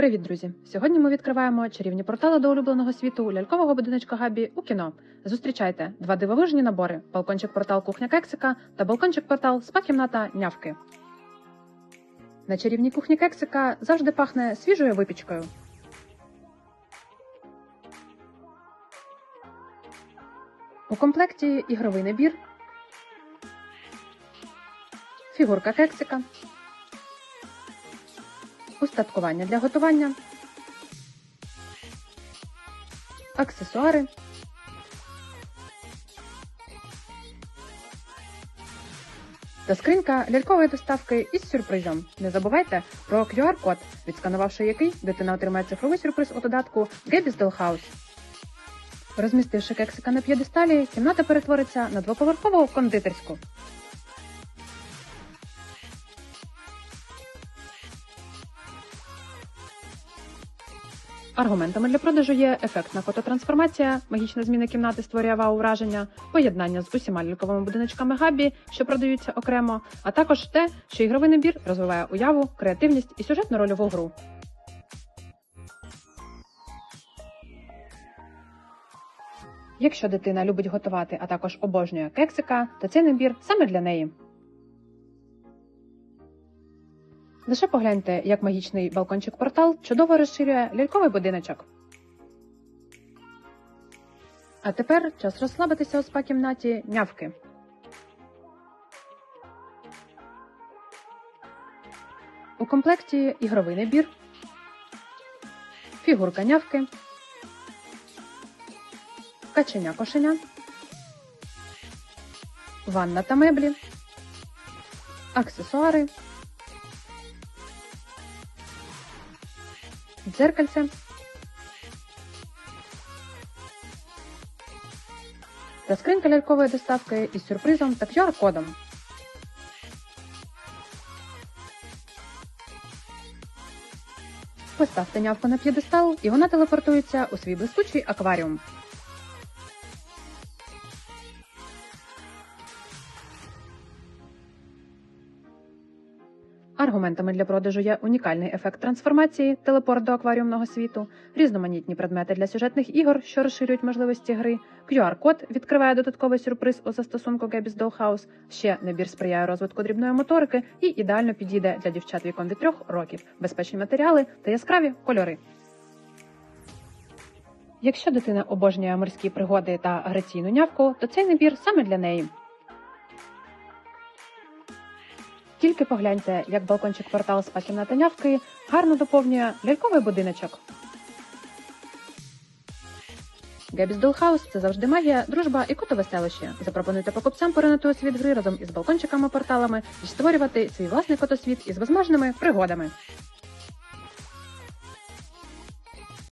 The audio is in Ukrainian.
Привіт, друзі! Сьогодні ми відкриваємо чарівні портали до улюбленого світу лялькового будиночка Габі у кіно. Зустрічайте два дивовижні набори: балкончик портал кухня кексика та балкончик портал спа кімната нявки. На чарівній кухні кексика завжди пахне свіжою випічкою. У комплекті ігровий набір, фігурка кексика, устаткування для готування, аксесуари, та скринька лялькової доставки із сюрпризом. Не забувайте про QR-код, відсканувавши який дитина отримає цифровий сюрприз у додатку Gabby's Dollhouse. Розмістивши кексика на п'єдесталі, кімната перетвориться на двоповерхову кондитерську. Аргументами для продажу є ефектна фототрансформація, магічна зміна кімнати створює вау враження, поєднання з усіма ляльковими будиночками Габі, що продаються окремо, а також те, що ігровий набір розвиває уяву, креативність і сюжетну рольову гру. Якщо дитина любить готувати, а також обожнює кексика, то цей набір саме для неї. Лише погляньте, як магічний балкончик портал чудово розширює ляльковий будиночок. А тепер час розслабитися у спа-кімнаті нявки. У комплекті ігровий набір, фігурка нявки, каченя кошеня, ванна та меблі, аксесуари. Дзеркальце. Та скринька лялькової доставки із сюрпризом та QR-кодом. Поставте нявку на п'єдестал і вона телепортується у свій блискучий акваріум. Аргументами для продажу є унікальний ефект трансформації, телепорт до акваріумного світу, різноманітні предмети для сюжетних ігор, що розширюють можливості гри. QR-код відкриває додатковий сюрприз у застосунку Gabby's Dollhouse, Ще набір сприяє розвитку дрібної моторики і ідеально підійде для дівчат віком від трьох років, безпечні матеріали та яскраві кольори. Якщо дитина обожнює морські пригоди та граційну нявку, то цей набір саме для неї. Тільки погляньте, як балкончик портал спа Танявки нявки гарно доповнює ляльковий будиночок. Гебіс Долхаус це завжди магія, дружба і куто селище. Запропонуйте покупцям поринути у світ гри разом із балкончиками порталами і створювати свій власний котосвіт із безмежними пригодами.